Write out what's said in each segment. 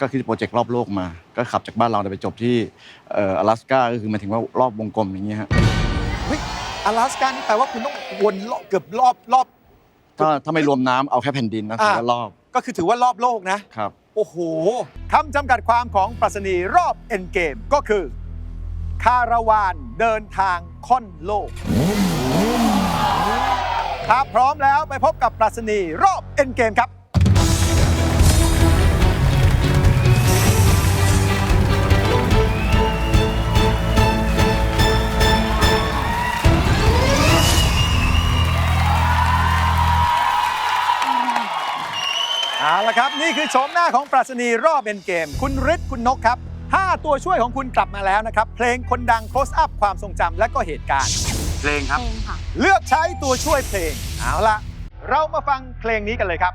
ก็คือโปรเจกต์รอบโลกมา ก็ขับจากบ้านเราไปจบที่เอออลาสก้าก็คือหมายถึงว่ารอบวงกลมอย่างเงี้ยฮะเฮ้ยอลาสก้านี่แปลว่าคุณต้องวนเกือบรอบรอบ ถ้าถ้าไม่รวมน้ำเอาแค่แผ่นดินนะถือว่ารอบก็คือถือว่ารอบโลกนะ ครับ โอ้โหคำจำกัดความของปรัชนีรอบเอ็นเกมก็คือ คาราวานเดินทางค่อนโลก ถ้าพร้อมแล้วไปพบกับปรัชนีรอบเอ็นเกมครับ ครับ นี่คือโฉมหน้าของปรัชนีรอบเอ็นเกม คุณฤทธิ์คุณนกครับ 5 ตัวช่วยของคุณกลับมาแล้วนะครับ เพลงคนดัง close up ความทรงจำและก็เหตุการณ์ เพลงครับ เพลงค่ะ เลือกใช้ตัวช่วยเพลง เอาละเรามาฟังเพลงนี้กันเลยครับ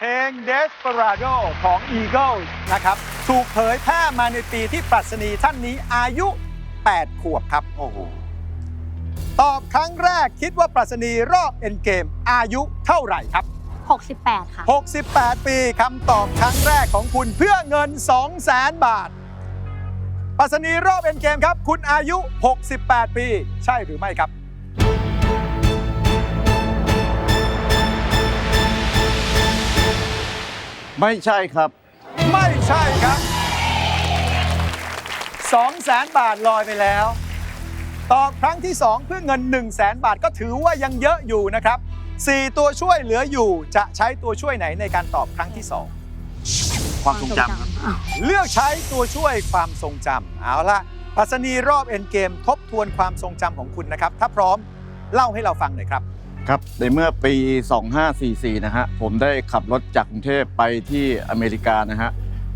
เพลง Desperado ของ Eagles นะครับ ถูกเผยแพร่มาในปีที่ปรัชนีท่านนี้อายุ 8 ขวบครับ โอ้โห ตอบครั้งแรกคิดว่าปรัชนีรอบเอ็นเกมอายุเท่าไหร่ครับ 68 ค่ะ 68 ปีคำตอบครั้งแรกของคุณเพื่อเงิน 2 0 0แสนบาท ปรัชนีรอบเอ็นเกมครับ คุณอายุ 68 ปี ใช่หรือไม่ครับ ไม่ใช่ครับ ไม่ใช่ครับ2 0 0แสนบาทลอยไปแล้ว ตอบครั้งที่ 2 เพื่อเงิน 1 0 0 0 0แสนบาทก็ถือว่ายังเยอะอยู่นะครับ 4 ตัวช่วยเหลืออยู่จะใช้ตัวช่วยไหนในการตอบครั้งที่ 2 ความทรงจำครับอ้าวเลือกใช้ตัวช่วยความทรงจำเอาละปรัสนีรอบเอ็นเกมทบทวนความทรงจำของคุณนะครับ ถ้าพร้อมเล่าให้เราฟังหน่อยครับ ครับในเมื่อปี 2544 นะฮะผมได้ขับรถจากกรุงเทพไปที่อเมริกานะฮะ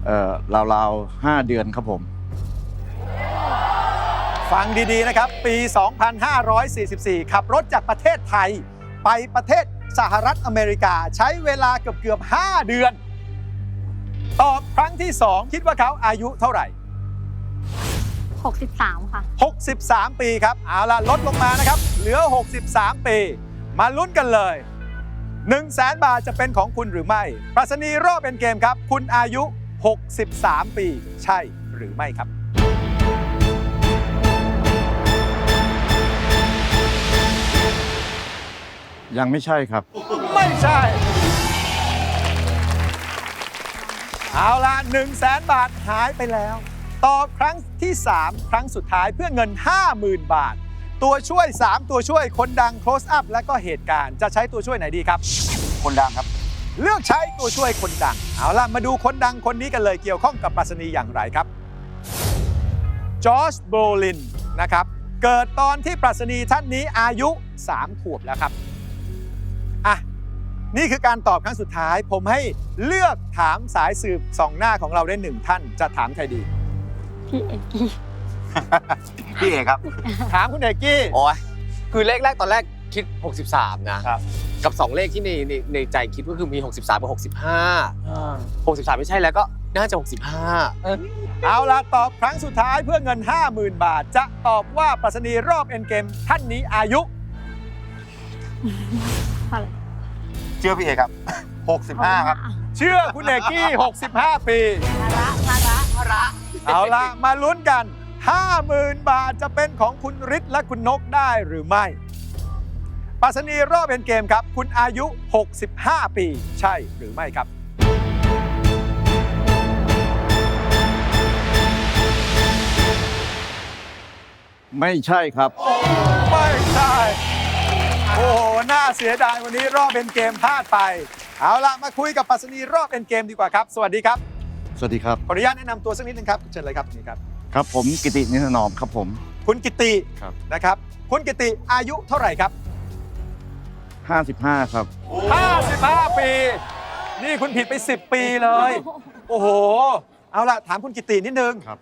เอ่อราวๆ 5 เดือนครับผม ฟังดีๆนะครับ ปี 2544 ขับรถจากประเทศไทย ไปประเทศสหรัฐอเมริกาใช้เวลาเกือบเกือบๆ5เดือน ตอบครั้งที่ 2 คิดว่าเขาอายุเท่าไหร่ 63 ค่ะ 63 ปีครับ เอาล่ะ ลดลงมานะครับ เหลือ 63 ปี มาลุ้นกันเลย1 0 0 0 0แบาทจะเป็นของคุณหรือไม่ ปรัชนีรอบเป็นเกมครับ คุณอายุ 63 ปี ใช่หรือไม่ครับ ยังไม่ใช่ครับ ไม่ใช่ เอาล่ะ1 0 0 0 0แบาทหายไปแล้ว ตอบครั้งที่ 3 ครั้งสุดท้ายเพื่อเงิน 50,000 บาท ตัวช่วย 3 ตัวช่วยคนดัง close up และก็เหตุการณ์จะใช้ตัวช่วยไหนดีครับ คนดังครับ เลือกใช้ตัวช่วยคนดัง เอาล่ะ มาดูคนดังคนนี้กันเลยเกี่ยวข้องกับปรัชนีอย่างไรครับจอร์จโบลินนะครับ เกิดตอนที่ปรัชนีท่านนี้อายุ 3 ขวบแล้วครับอะนี่คือการตอบครั้งสุดท้าย ผมให้เลือกถามสายสืบสองหน้าของเราได้หนึ่งท่านจะถามใครดีพี่เอกกี้ พี่เอกครับ ถามคุณเอกกี้ โอ้ยคือเลขแรกตอนแรกคิด 63 นะครับ กับ 2 เลขที่ในในในใจคิดก็คือมี 63 กับ 65 63 ไม่ใช่แล้วก็น่าจะ 65 เออเอาล่ะตอบครั้งสุดท้ายเพื่อเงิน 50,000 บาท จะตอบว่าปรัชนีรอบเอ็นเกมท่านนี้อายุอะไรเชื่อพี่เอกครับ 65 ครับ เชื่อคุณเอกกี้ 65 ปี ภาระภาระภาระ เอาล่ะมาลุ้นกัน 50,000 บาทจะเป็นของคุณฤทธิ์และคุณนกได้หรือไม่ปรัสนีรอบเป็นเกมครับ คุณอายุ 65 ปี ใช่หรือไม่ครับ ไม่ใช่ครับ ไม่ใช่ โอ้โห น่าเสียดายวันนี้รอบเป็นเกมพลาดไป เอาล่ะมาคุยกับปรัสนีรอบเป็นเกมดีกว่าครับ สวัสดีครับ สวัสดีครับ ขออนุญาตแนะนำตัวสักนิดนึงครับเชิญเลยครับนี่ครับ ครับผมกิตินิถนอมครับผม คุณกิติครับ นะครับ คุณกิติอายุเท่าไหร่ครับ 55 ครับ 55 ปี นี่คุณผิดไป 10 ปีเลย โอ้โห เอาล่ะ ถามคุณกิตินิดนึงครับ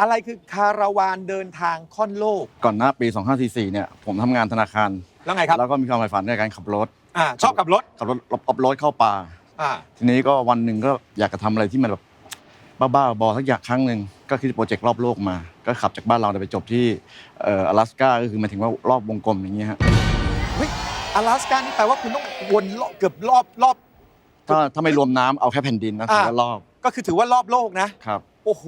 อะไรคือคาราวานเดินทางค่อนโลก ก่อนหน้าปี 2544 เนี่ย ผมทำงานธนาคาร แล้วไงครับแล้วก็มีความใฝ่ฝันในการขับรถ อ่าชอบกับรถขับรถออฟโรดเข้าป่า อ่าทีนี้ก็วันหนึ่งก็อยากจะทำอะไรที่มันแบบบ้าๆบอๆสักอย่างครั้งหนึ่ง ก็คือโปรเจกต์รอบโลกมา ก็ขับจากบ้านเราไปจบที่อลาสก้าก็คือหมายถึงว่ารอบวงกลมอย่างเงี้ยฮะเฮ้ยอลาสก้านี่แปลว่าคุณต้องวนเกือบรอบรอบ ถ้าถ้าไม่รวมน้ำเอาแค่แผ่นดินนะถือว่ารอบก็คือถือว่ารอบโลกนะ ครับ โอ้โห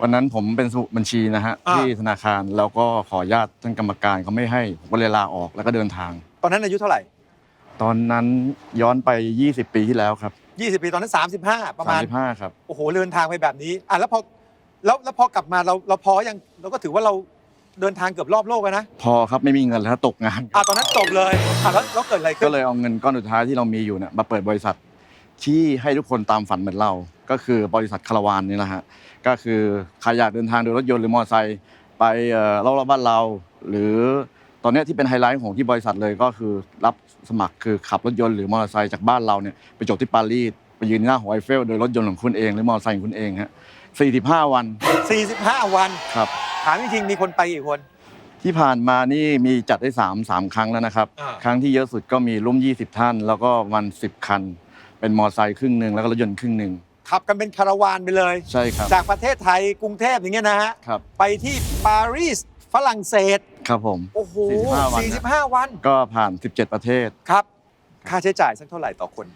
วันนั้นผมเป็นสมุดบัญชีนะฮะที่ธนาคารแล้วก็ขอญาตท่านกรรมการเขาไม่ให้ผมก็เลยลาออกแล้วก็เดินทาง ตอนนั้นอายุเท่าไหร่ ตอนนั้นย้อนไป 20 ปีที่แล้วครับ20 ปีตอนนั้น 35 ประมาณ 35ครับ โอ้โหเดินทางไปแบบนี้อะแล้วพอ แล้วแล้วพอกลับมาเราเราพอยังเราก็ถือว่าเราเดินทางเกือบรอบโลกแล้วนะพอครับไม่มีเงินแล้วตกงาน อะตอนนั้นจบเลยอะแล้วแล้วเกิดอะไรขึ้ก็นเลยเอาเงินก้อนสุดท้ายที่เรามีอยู่เนี่ยมาเปิดบริษัทที่ให้ทุกคนตามฝันเหมือนเรา ก็คือบริษัทคาราวานนี่แหละฮะก็คือใครอยากเดินทางโดยรถยนต์หรือมอเตอร์ไซค์ไปเอ่อรอบๆบ้านเรา หรือตอนเนี้ยที่เป็นไฮไลท์ของที่บริษัทเลยก็คือรับสมัครคือขับรถยนต์หรือมอเตอร์ไซค์จากบ้านเราเนี่ยไปจบที่ปารีสไปยืนหน้าหอไอเฟลโดยรถยนต์ของคุณเองหรือมอเตอร์ไซค์ของคุณเองฮะ 45 วัน45 วัน ครับ ถามจริงๆมีคนไปกี่คน ที่ผ่านมานี่มีจัดได้3 3ครั้งแล้วนะครับ อ่า ครั้งที่เยอะสุดก็มีร่วม 20 ท่าน แล้วก็วัน10 คัน เป็นมอเตอร์ไซค์ครึ่งหนึ่งแล้วก็รถยนต์ครึ่งหนึ่งขับกันเป็นคาราวานไปเลย ใช่ครับจากประเทศไทยกรุงเทพอย่างเงี้ยนะฮะ ครับไปที่ปารีสฝรั่งเศส ครับผม โอ้โห45วันนะ 45 วัน ก็ผ่าน 17 ประเทศ ครับ ค่าใช้จ่ายสักเท่าไหร่ต่อคน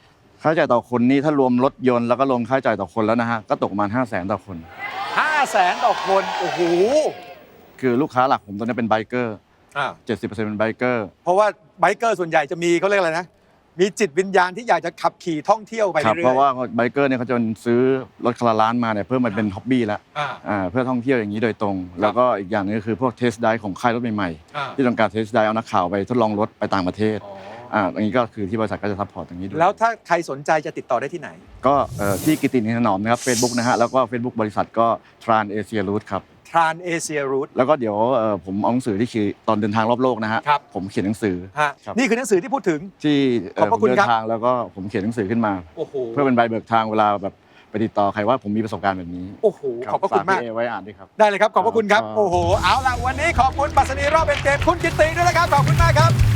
ค่าใช้จ่ายต่อคนนี่ถ้ารวมรถยนต์แล้วก็รวมค่าใช้จ่ายต่อคนแล้วนะฮะก็ตกประมาณ5 0 0แสนต่อคน5แสนต่อคนโอ้โหคือลูกค้าหลักผมตอนนี้เป็นไบเกอร์อ่า70%เป็นไบเกอร์ เพราะว่าไบเกอร์ส่วนใหญ่จะมีเขาเรียกอะไรนะ มีจิตวิญญาณที่อยากจะขับขี่ท่องเที่ยวไปครับเรื่อยๆเพราะว่าไบเกอร์เนี่ยเขาจะซื้อรถคาราล้านมาเนี่ยเพิ่มมันเป็นฮ็อบบี้แล้วอ่าอ่าเพื่อท่องเที่ยวอย่างนี้โดยตรง แล้วก็อีกอย่างหนึงก็คือพวกเทสไดของค่ายรถใหม่อ่าๆที่ต้องการเทสไดเอานักข่าวไปทดลองรถไปต่างประเทศ อ๋อ อ่าอันนี้ก็คือที่บริษัทก็จะซัพพอร์ตตรงนี้ด้วยแล้วถ้าใครสนใจจะติดต่อได้ที่ไหน ก็เอ่อที่กิตินินถนอมนะครับ Facebook นะฮะแล้วก็ Facebook บริษัทก็ Tran Asia Route ครับ Trans Asia Route แล้วก็เดี๋ยวเอ่อผมเอาหนังสือที่คือตอนเดินทางรอบโลกนะฮะครับ ผมเขียนหนังสือ ฮะครับ นี่คือหนังสือที่พูดถึง ที่เอ่ขอบพระคุณผมเดิครับ นทางแล้วก็ผมเขียนหนังสือขึ้นมา โอ้โหเพื่อเป็นใบเบิกทางเวลาแบบไปติดต่อใครว่าผมมีประสบการณ์แบบนี้โอ้โหขอบพระคุณมาก ฝพี่เอไว้อ่านด้วยครับ ได้เลยครับ ขอบพระคุณครับ ครับ โอ้โห เอาล่ะ วันนี้ขอบคุณปัสนีรอบเป็นเกมคุณกิตติด้วยนะครับ ขอบคุณมากครับ